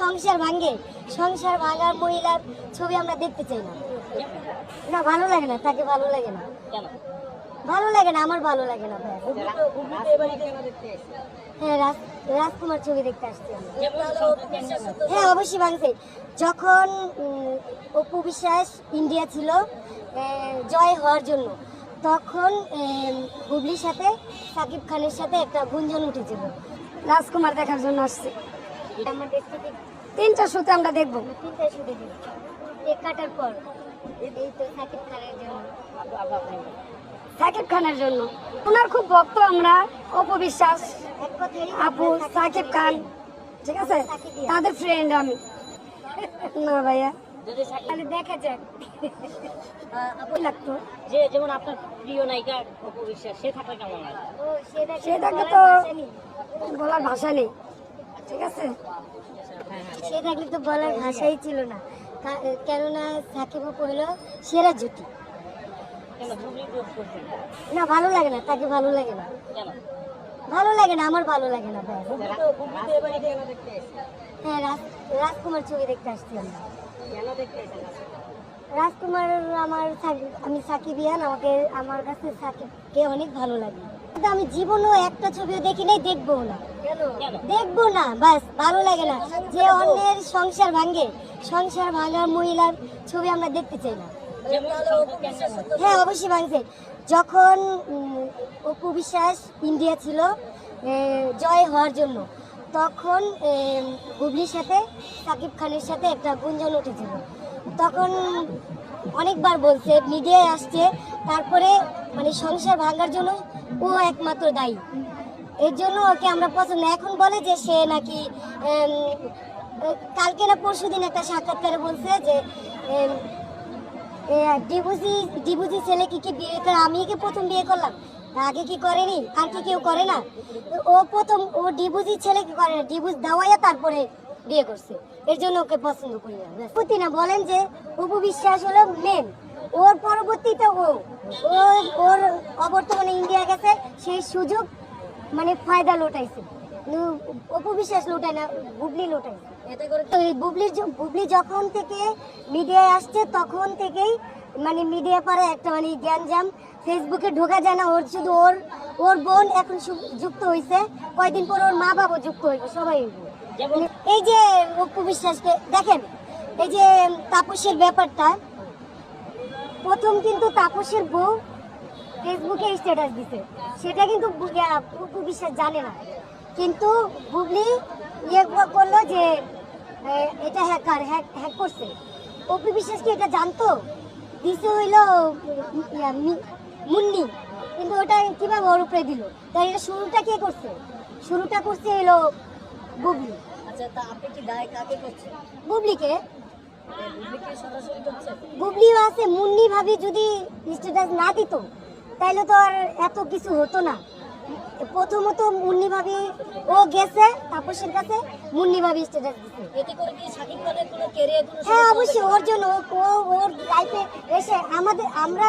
সংসার ভাঙে। সংসার ভাঙার মহিলার ছবি আমরা দেখতে চাই না। না ভালো লাগে না তাকে ভালো লাগে না। ভালো লাগে না আমার ভালো লাগে না? হ্যাঁ রাজ- রাজকুমার ছবি দেখতে আসছি? হ্যাঁ অবশ্যই ভাঙছে। যখন অপু বিশ্বাস ইন্ডিয়া ছিল জয় হওয়ার জন্য তখন হুবলির সাথে সাকিব খানের সাথে একটা গুঞ্জন উঠেছিল। রাজকুমার দেখার জন্য আসছে। তিনটা শুতে আমরা দেখব। তিনটা শুতে দেখব। কাটার পর এই তো সাকিব খানের জন্য। আপু- আপু আপনি বলুন। সাকিব খানের জন্য। ওনার খুব ভক্ত আমরা অপু বিশ্বাস আপু সাকিব খান। ঠিক আছে? তাদের ফ্রেন্ড আমি। না ভাইয়া। যদি সাকিব- তাহলে দেখা যাক। লাগতো? যে যেমন আপনার প্রিয় নায়িকা অপু সে থাকলে কেমন লাগে সেটাকে তো বলার ভাষা নেই। ঠিক আছে? সে থাকলে তো বলার ভাষাই ছিল না। কেননা সাকিব আপু সেরা জুটি। না, ভালো লাগে না, তাকে ভালো লাগে না। ভালো লাগে না, আমার ভালো লাগে না? হ্যাঁ রাজ- রাজকুমার ছবি দেখতে আসছি আমরা। রাজকুমার আমার সাকিব- আমি সাকিবিয়ান, আমাকে, আমার কাছে সাকিবকে অনেক ভালো লাগে। কিন্তু আমি জীবনেও একটা ছবিও দেখি নাই দেখব না। দেখব না বাস ভালো লাগে না। যে অন্যের সংসার ভাঙে সংসার ভাঙার মহিলার ছবি আমরা দেখতে চাই না? হ্যাঁ অবশ্যই ভাঙছে। যখন অপু বিশ্বাস ইন্ডিয়া ছিল জয় হওয়ার জন্য তখন এম, হুবলির সাথে সাকিব খানের সাথে একটা গুঞ্জন উঠেছিল। তখন অনেকবার বলছে, মিডিয়ায় আসছে, তারপরে মানে সংসার ভাঙার জন্য ও একমাত্র দায়ী। এর জন্য ওকে আমরা পছন্দ এখন বলে যে সে নাকি কালকে না পরশু দিন একটা সাক্ষাৎকারে বলছে যে ডিবুজি ডিভোর্সি ছেলে কি কি বিয়ে করে? আমি কি প্রথম বিয়ে করলাম? আগে কি করেনি? আর কি কেউ করে না? ও প্রথম, ও ডিবুজি ছেলে কি করে না? ডিভোর্স দেওয়াইয়া তারপরে বিয়ে করছে। এর জন্য ওকে পছন্দ করি না। না বলেন যে অপু বিশ্বাস হলো মেন ওর পরবর্তীতে ও ওর অবর্তমানে ইন্ডিয়া গেছে সেই সুযোগ মানে ফায়দা লোটাইছে। অপু বিশ্বাস লোটায় না বুবলি লোটাইছে এতে করে তো এই বুবলির বুবলি যখন থেকে মিডিয়ায় আসছে তখন থেকেই মানে মিডিয়া পারে একটা মানে জ্ঞানজাম ফেসবুকে ঢোকা যায় না ওর শুধু ওর ওর বোন এখন যুক্ত হয়েছে কয়দিন পর ওর মা বাবা যুক্ত হইবে সবাই হইবে। এই যে অপু বিশ্বাসকে দেখেন, এই যে তাপসের ব্যাপারটা, প্রথম কিন্তু তাপসের বউ ফেসবুকে স্ট্যাটাস দিছে। সেটা কিন্তু অপু বিশ্বাস জানে না। কিন্তু বুবলি ইয়ে করল যে এটা হ্যাকার হ্যাক হ্যাক করছে। অপু বিশ্বাস কি এটা জানতো? দিছে হইল মুন্নি। কিন্তু ওটা কীভাবে ওর উপরে দিল? তাই এটা শুরুটা কে করছে? শুরুটা করছে হইল বুবলি। আচ্ছা তা আপনি কি দায় কাকে করছেন? বুবলিকে? হুবলিকে সরাসরি করছেন বুবলিও আছে মুন্নি ভাবি যদি স্ট্যাটাস না দিত তাইলে তো আর এত কিছু হতো না। প্রথমত মুন্নি ভাবি ও গেছে তাপসের কাছে মুন্নি ভাবি স্ট্যাটাস দিছে। এতে করে কি সাকিব খানের কোনো ক্যারিয়ার কোনো হ্যাঁ অবশ্যই ওর জন্য ও ওর লাইফে এসে আমাদের আমরা